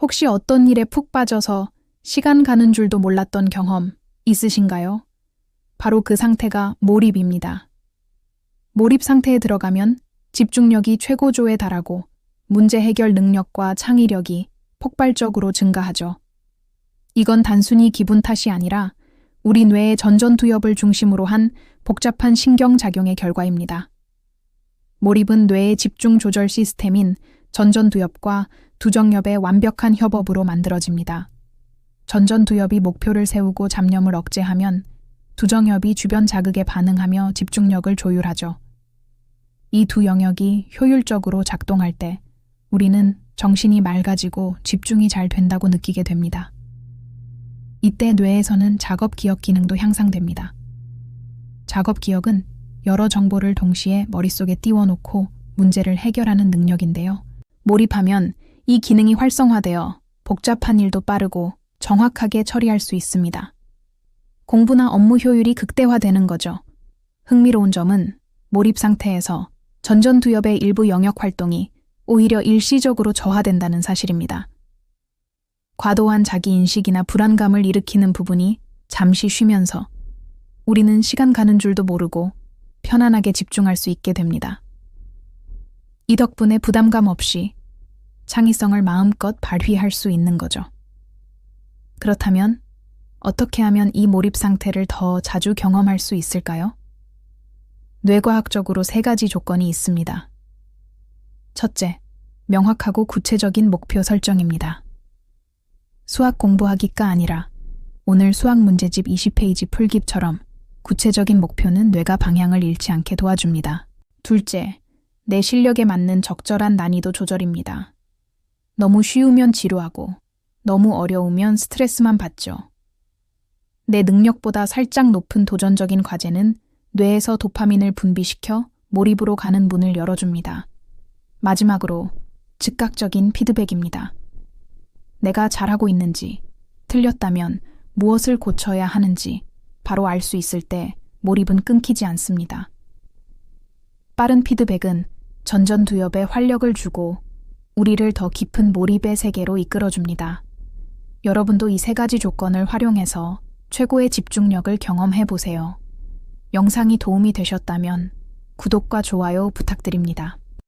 혹시 어떤 일에 푹 빠져서 시간 가는 줄도 몰랐던 경험 있으신가요? 바로 그 상태가 몰입입니다. 몰입 상태에 들어가면 집중력이 최고조에 달하고 문제 해결 능력과 창의력이 폭발적으로 증가하죠. 이건 단순히 기분 탓이 아니라 우리 뇌의 전전투엽을 중심으로 한 복잡한 신경작용의 결과입니다. 몰입은 뇌의 집중 조절 시스템인 전전두엽과 두정엽의 완벽한 협업으로 만들어집니다. 전전두엽이 목표를 세우고 잡념을 억제하면 두정엽이 주변 자극에 반응하며 집중력을 조율하죠. 이 두 영역이 효율적으로 작동할 때 우리는 정신이 맑아지고 집중이 잘 된다고 느끼게 됩니다. 이때 뇌에서는 작업 기억 기능도 향상됩니다. 작업 기억은 여러 정보를 동시에 머릿속에 띄워놓고 문제를 해결하는 능력인데요. 몰입하면 이 기능이 활성화되어 복잡한 일도 빠르고 정확하게 처리할 수 있습니다. 공부나 업무 효율이 극대화되는 거죠. 흥미로운 점은 몰입 상태에서 전전두엽의 일부 영역 활동이 오히려 일시적으로 저하된다는 사실입니다. 과도한 자기인식이나 불안감을 일으키는 부분이 잠시 쉬면서 우리는 시간 가는 줄도 모르고 편안하게 집중할 수 있게 됩니다. 이 덕분에 부담감 없이 창의성을 마음껏 발휘할 수 있는 거죠. 그렇다면 어떻게 하면 이 몰입 상태를 더 자주 경험할 수 있을까요? 뇌과학적으로 세 가지 조건이 있습니다. 첫째, 명확하고 구체적인 목표 설정입니다. 수학 공부하기가 아니라 오늘 수학 문제집 20페이지 풀기처럼 구체적인 목표는 뇌가 방향을 잃지 않게 도와줍니다. 둘째, 내 실력에 맞는 적절한 난이도 조절입니다. 너무 쉬우면 지루하고 너무 어려우면 스트레스만 받죠. 내 능력보다 살짝 높은 도전적인 과제는 뇌에서 도파민을 분비시켜 몰입으로 가는 문을 열어줍니다. 마지막으로 즉각적인 피드백입니다. 내가 잘하고 있는지, 틀렸다면 무엇을 고쳐야 하는지 바로 알 수 있을 때 몰입은 끊기지 않습니다. 빠른 피드백은 전전두엽에 활력을 주고 우리를 더 깊은 몰입의 세계로 이끌어줍니다. 여러분도 이 세 가지 조건을 활용해서 최고의 집중력을 경험해 보세요. 영상이 도움이 되셨다면 구독과 좋아요 부탁드립니다.